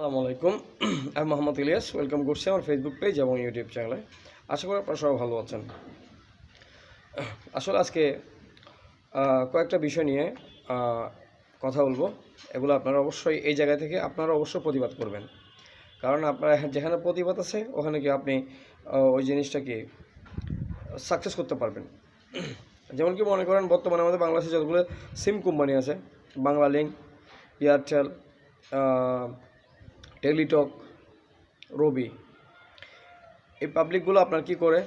আসসালামু আলাইকুম। আমি মোহাম্মদ ইলিয়াস ওয়েলকাম করছি আমার ফেসবুক পেজ এবং ইউটিউব চ্যানেলে আশা করি আপনারা সবাই ভালো আছেন। আসলে আজকে কয়েকটা বিষয় নিয়ে কথা বলব। এগুলো আপনারা অবশ্যই এই জায়গা থেকে আপনারা অবশ্যই প্রতিবাদ করবেন। কারণ আপনারা যেখানে প্রতিবাদ আছে, ওখানে কি আপনি ওই জিনিসটাকে সাকসেস করতে পারবেন। যেমন কি মনে করেন, বর্তমানে আমাদের বাংলাদেশে যতগুলো সিম কোম্পানি আছে Banglalink Airtel Teletalk Robi এই পাবলিকগুলো আপনার কি করে?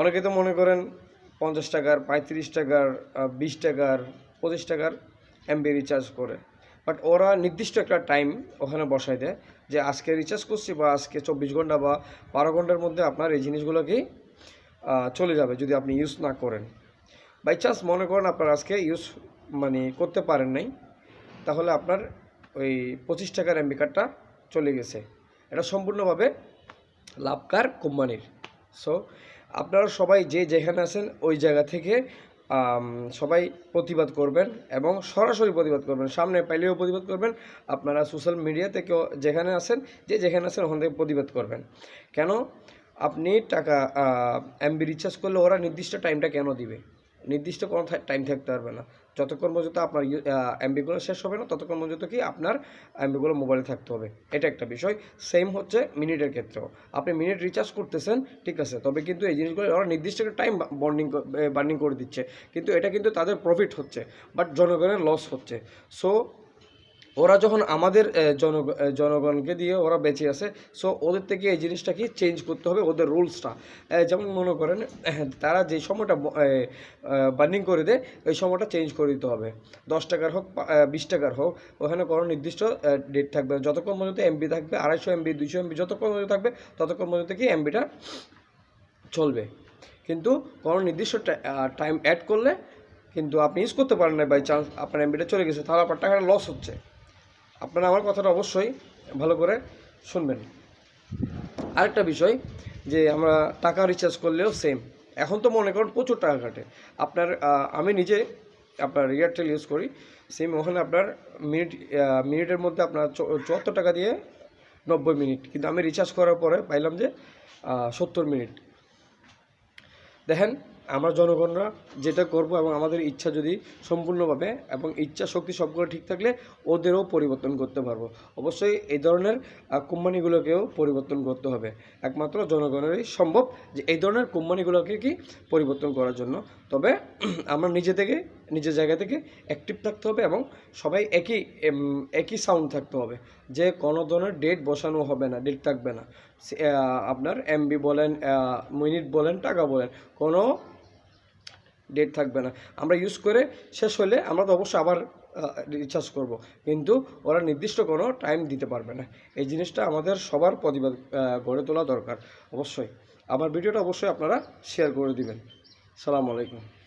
অনেকে তো মনে করেন পঞ্চাশ টাকার, পঁয়ত্রিশ টাকার বিশ টাকার, পঁচিশ টাকার এমবি রিচার্জ করে। বাট ওরা নির্দিষ্ট একটা টাইম ওখানে বসায় দেয় যে আজকে রিচার্জ করছি বা আজকে চব্বিশ ঘণ্টা বা বারো ঘণ্টার মধ্যে আপনার এই জিনিসগুলোকেই চলে যাবে যদি আপনি ইউজ না করেন। বাই চান্স মনে করেন আপনার আজকে ইউজ মানে করতে পারেন নাই, তাহলে আপনার ওই পঁচিশ টাকার এমবি কার্ডটা চলে গেছে। এটা সম্পূর্ণভাবে লাভকার কোম্পানির। সো আপনারা সবাই যে যেখানে আছেন, ওই জায়গা থেকে সবাই প্রতিবাদ করবেন এবং সরাসরি প্রতিবাদ করবেন। সামনে পাইলেও প্রতিবাদ করবেন। আপনারা সোশ্যাল মিডিয়া থেকেও যেখানে আছেন, যে যেখানে আছেন, ওখান থেকে প্রতিবাদ করবেন। কেন? আপনি টাকা এমবি রিচার্জ করলে ওরা নির্দিষ্ট টাইমটা কেন দিবে? নির্দিষ্ট কোনো টাইম থাকতে পারবে না। যতক্ষণ পর্যন্ত আপনার এমবিগুলো শেষ হবে না, ততক্ষণ পর্যন্ত কি আপনার এমবিগুলো মোবাইলে থাকতে হবে। এটা একটা বিষয়। সেম হচ্ছে মিনিটের ক্ষেত্রেও। আপনি মিনিট রিচার্জ করতেছেন, ঠিক আছে? তবে কিন্তু এই জিনিসগুলো ওরা নির্দিষ্ট একটা টাইম বন্ডিং বার্নিং করে দিচ্ছে। কিন্তু এটা কিন্তু তাদের প্রফিট হচ্ছে বাট জনগণের লস হচ্ছে। সো ওরা যখন আমাদের আহ, জনগণকে দিয়ে ওরা বেঁচে আছে সো ওদের থেকে এই জিনিসটা কি চেঞ্জ করতে হবে ওদের রুলসটা যেমন মনে করেন তারা যে সময়টা বার্নিং করে দেয় ওই সময়টা চেঞ্জ করে দিতে হবে। দশ টাকার হোক বিশ টাকার হোক ওখানে কোনো নির্দিষ্ট ডেট থাকবে। যতক্ষণ পর্যন্ত এমবি থাকবে আড়াইশো এমবি দুইশো এমবি যতক্ষণ পর্যন্ত থাকবে ততক্ষণ পর্যন্ত কি এমবিটা চলবে। কিন্তু কোনো নির্দিষ্ট টাইম অ্যাড করলে কিন্তু আপনি ইউজ করতে পারেন না বাই চান্স আপনার এমবিটা চলে গেছে তাহলে আপনার টাকাটা লস হচ্ছে। আপনারা আমার কথাটা অবশ্যই ভালো করে শুনবেন। আরেকটা বিষয়, যে আমরা টাকা রিচার্জ করলেও সেম এখন তো মনে করুন প্রচুর টাকা কাটে। আপনার আমি নিজে আপনার এয়ারটেল ইউজ করি। সেম ওখানে আপনার মিনিট মিনিটের মধ্যে আপনার চুয়াত্তর টাকা দিয়ে নব্বই মিনিট কিন্তু আমি রিচার্জ করার পরে পাইলাম যে সত্তর মিনিট দেখেন আমরা জনগণরা যেটা করব এবং আমাদের ইচ্ছা যদি সম্পূর্ণভাবে এবং ইচ্ছা শক্তি সবগুলো ঠিক থাকলে ওদেরও পরিবর্তন করতে পারব। অবশ্যই এই ধরনের কোম্পানিগুলোকেও পরিবর্তন করতে হবে। একমাত্র জনগণেরই সম্ভব যে এই ধরনের কোম্পানিগুলোকে কি পরিবর্তন করার জন্য। তবে আমরা নিজে থেকে, নিজের জায়গা থেকে অ্যাক্টিভ থাকতে হবে এবং সবাই একই একই সাউন্ড থাকতে হবে। যে কোনো ধরনের ডেট বসানো হবে না ডেট থাকবে না। আপনার এমবি বলেন মিনিট বলেন, টাকা বলেন, কোনো ডেট থাকবে না। আমরা ইউজ করে শেষ হলে আমরা তো অবশ্যই আবার রিচার্জ করব। কিন্তু ওরা নির্দিষ্ট কোনো টাইম দিতে পারবে না। এই জিনিসটা আমাদের সবার প্রতিবাদ গড়ে তোলা দরকার। অবশ্যই। আমার ভিডিওটা অবশ্যই আপনারা শেয়ার করে দিবেন। সালাম আলাইকুম।